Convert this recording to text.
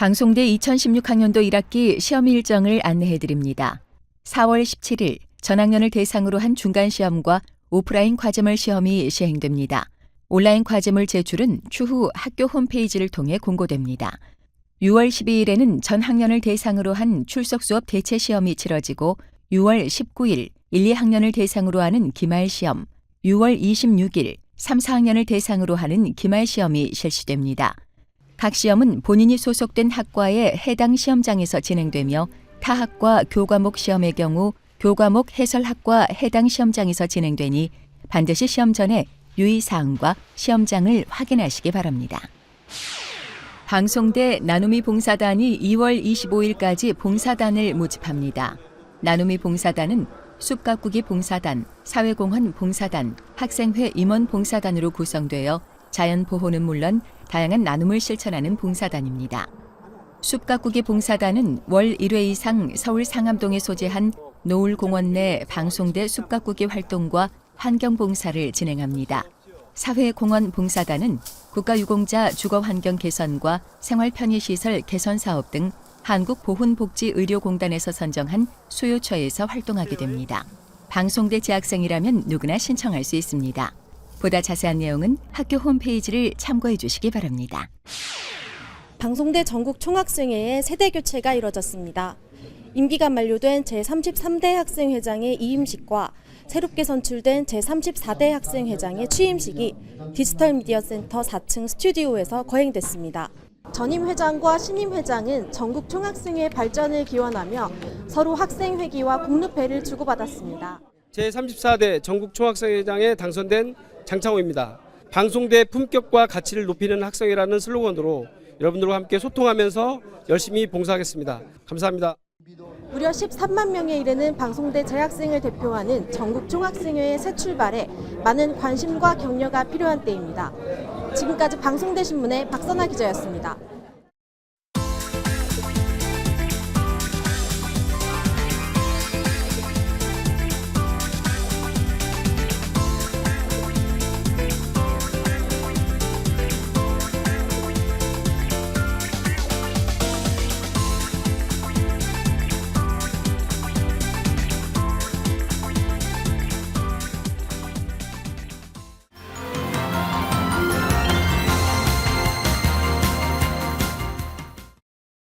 방송대 2016학년도 1학기 시험 일정을 안내해 드립니다. 4월 17일 전학년을 대상으로 한 중간 시험과 오프라인 과제물 시험이 시행됩니다. 온라인 과제물 제출은 추후 학교 홈페이지를 통해 공고됩니다. 6월 12일에는 전 학년을 대상으로 한 출석 수업 대체 시험이 치러지고 6월 19일 1, 2학년을 대상으로 하는 기말 시험, 6월 26일 3, 4학년을 대상으로 하는 기말 시험이 실시됩니다. 각 시험은 본인이 소속된 학과의 해당 시험장에서 진행되며 타 학과 교과목 시험의 경우 교과목 해설학과 해당 시험장에서 진행되니 반드시 시험 전에 유의사항과 시험장을 확인하시기 바랍니다. 방송대 나눔이 봉사단이 2월 25일까지 봉사단을 모집합니다. 나눔이 봉사단은 숲가꾸기 봉사단, 사회공헌 봉사단, 학생회 임원 봉사단으로 구성되어 자연 보호는 물론 다양한 나눔을 실천하는 봉사단입니다. 숲가꾸기 봉사단은 월 1회 이상 서울 상암동에 소재한 노을공원 내 방송대 숲가꾸기 활동과 환경봉사를 진행합니다. 사회공헌 봉사단은 국가유공자 주거환경 개선과 생활편의시설 개선 사업 등 한국보훈복지의료공단에서 선정한 수요처에서 활동하게 됩니다. 방송대 재학생이라면 누구나 신청할 수 있습니다. 보다 자세한 내용은 학교 홈페이지를 참고해 주시기 바랍니다. 방송대 전국 총학생회의 세대 교체가 이뤄졌습니다. 임기가 만료된 제33대 학생회장의 이임식과 새롭게 선출된 제34대 학생회장의 취임식이 디지털 미디어 센터 4층 스튜디오에서 거행됐습니다. 전임 회장과 신임 회장은 전국 총학생회 발전을 기원하며 서로 학생 회기와 공로패를 주고받았습니다. 제34대 전국 총학생회장에 당선된 장창호입니다. 방송대 품격과 가치를 높이는 학생회라는 슬로건으로 여러분들과 함께 소통하면서 열심히 봉사하겠습니다. 감사합니다. 무려 13만 명에 이르는 방송대 재학생을 대표하는 전국 총학생회의 새 출발에 많은 관심과 격려가 필요한 때입니다. 지금까지 방송대 신문의 박선아 기자였습니다.